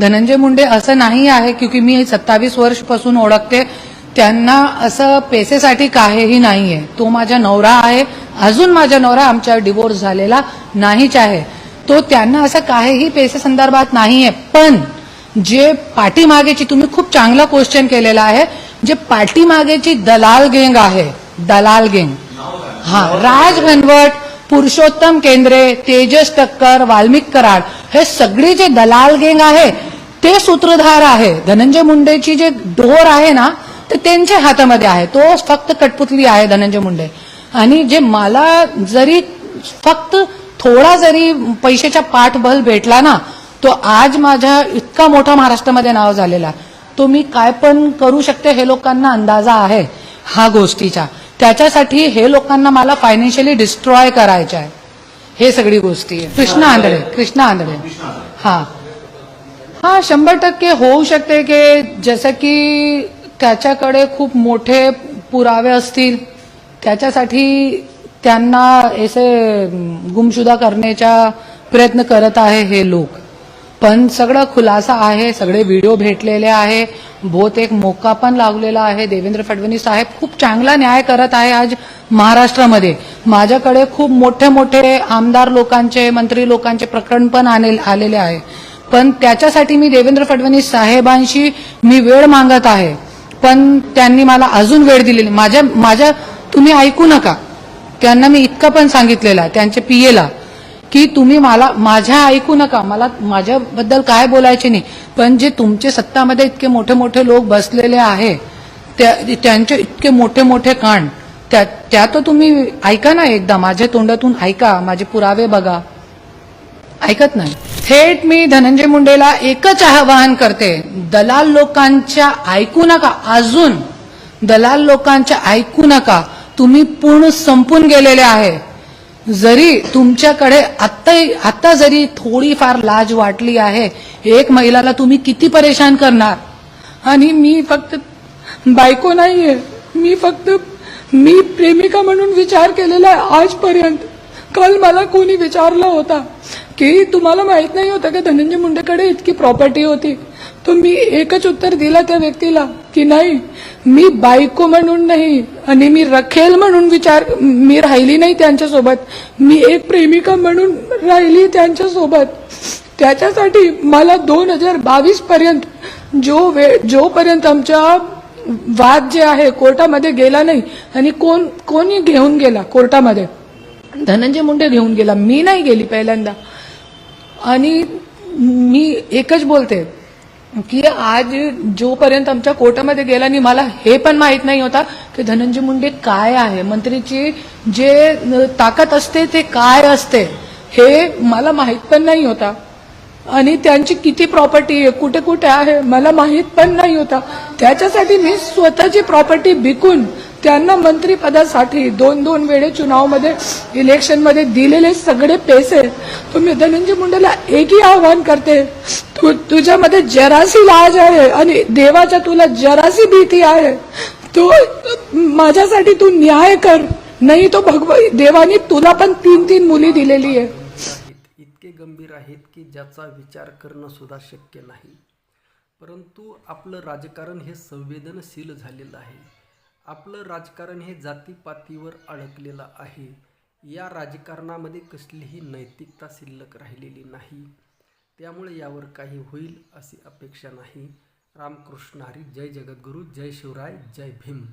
धनंजय मुंडे असं नाही आहे क्योंकि मी सत्तावीस वर्षपासून ओळखते त्यांना असं पैसेसाठी काहीही नाहीये. तो माझा नवरा आहे अजून माझा नवरा आमच्या डिवोर्स झालेला नाहीच आहे. तो त्यांना असं काहीही पैसे संदर्भात नाहीये पण जे पाठीमागेची तुम्ही खूप चांगला क्वेश्चन केलेला आहे जे पाठीमागेची दलाल गेंग आहे दलाल गेंग. हा राज घनवट पुरुषोत्तम केंद्रे तेजस टक्कर वाल्मिक कराड हे सगळे जे दलाल गेंग आहे ते सूत्रधार आहे. धनंजय मुंडेची जे डोर आहे ना ते त्यांच्या हातामध्ये आहे. तो फक्त कटपुतली आहे धनंजय मुंडे. आणि जे मला जरी फक्त थोडा जरी पैशाचा पाठबल भेटला ना तो आज माझ्या इतका मोठा महाराष्ट्रामध्ये नाव झालेला. तो मी काय पण करू शकते हे लोकांना अंदाजा आहे हा गोष्टीचा. त्याच्यासाठी हे लोकांना मला फायनान्शियली डिस्ट्रॉय करायचं आहे. हे सगळी गोष्टी आहे. कृष्णा आंधळे कृष्णा आंधळे. हा. हा शंभर टक्के होऊ शकते की जसं की त्याच्याकडे खूप मोठे पुरावे असतील. त्याच्यासाठी त्यांना असे गुमशुदा करण्याचा प्रयत्न करत आहे हे लोक. पण सगळं खुलासा आहे सगळे व्हिडिओ भेटलेले आहे. बहुत एक मोका पण लागलेला आहे. देवेंद्र फडणवीस साहेब खूप चांगला न्याय करत आहे आज महाराष्ट्रामध्ये. माझ्याकडे खूप मोठे मोठे आमदार लोकांचे मंत्री लोकांचे प्रकरण पण आले- आलेले आहे. पण त्याच्यासाठी मी देवेंद्र फडणवीस साहेबांशी मी वेळ मागत आहे. पण त्यांनी मला अजून वेळ दिलेली माझ्या माझ्या तुम्ही ऐकू नका. त्यांना मी इतकं पण सांगितलेलं आहे त्यांच्या पीएला की तुम्ही मला माझ्या ऐकू नका मला माझ्याबद्दल काय बोलायचे नाही. पण जे तुमचे सत्तामध्ये इतके मोठे मोठे लोक बसलेले आहे त्या- त्यांचे इतके मोठे मोठे कांड त्या त्या तर तुम्ही ऐका ना एकदा माझ्या तोंडातून ऐका माझे पुरावे बघा. ऐकत नाही. थेट मी धनंजय मुंडेला एकच आवाहन करते दलाल लोकांच्या ऐकू नका अजून दलाल लोकांच्या ऐकू नका. तुम्ही पूर्ण संपून गेलेले आहे. जरी तुमच्याकडे आत्ता आत्ता जरी थोडीफार लाज वाटली आहे एक महिलाला तुम्ही किती परेशान करणार? आणि मी फक्त बायको नाहीये. मी फक्त मी प्रेमिका म्हणून विचार केलेला आहे आजपर्यंत. काल मला कोणी विचारलं होता की तुम्हाला माहीत नाही होतं का धनंजय मुंडेकडे इतकी प्रॉपर्टी होती? तुम्ही मी एकच उत्तर दिला त्या व्यक्तीला की नाही मी बायको म्हणून नाही आणि मी रखेल म्हणून विचार मी राहिली नाही त्यांच्यासोबत. मी एक प्रेमिका म्हणून राहिली त्यांच्यासोबत. त्याच्यासाठी मला दोन हजार बावीस पर्यंत जो वेळ जोपर्यंत आमच्या वाद जे आहे कोर्टामध्ये गेला नाही आणि कोण कोणी घेऊन गेला कोर्टामध्ये? धनंजय मुंडे घेऊन गेला. मी नाही गेली पहिल्यांदा. आणि मी एकच बोलते की आज जोपर्यंत आमच्या कोर्टामध्ये गेला आणि मला हे पण माहीत नाही होता की धनंजय मुंडे काय आहे. मंत्रीची जे ताकद असते ते काय असते हे मला माहीत पण नाही होता. आणि त्यांची किती प्रॉपर्टी आहे कुठे कुठे आहे मला माहीत पण नाही होता. त्याच्यासाठी मी स्वतःची प्रॉपर्टी विकून त्यांना मंत्रीपदासाठी दोन दोन वेळे चुनावमध्ये इलेक्शनमध्ये दिलेले सगळे पैसे तुम्ही धनंजय मुंडेला एकही आव्हान करते. तू तुझ्यामध्ये जरासी लाज आहे आणि देवाच्या तुला जरासी भीती आहे. तो माझ्यासाठी तू न्याय कर. नाही तो भगव देवानी तुला पण तीन तीन मुली दिलेली आहे. आहेत इतके गंभीर आहेत की ज्याचा विचार करणं सुद्धा शक्य नाही. परंतु आपलं राजकारण हे संवेदनशील झालेलं आहे. आपलं राजकारण हे जातीपातीवर अडकलेलं आहे. या राजकारणामध्ये कसलीही नैतिकता शिल्लक राहिलेली नाही. त्यामुळे यावर काही होईल अशी अपेक्षा नाही. रामकृष्ण हरी जय जगद्गुरू जय शिवराय जय भीम.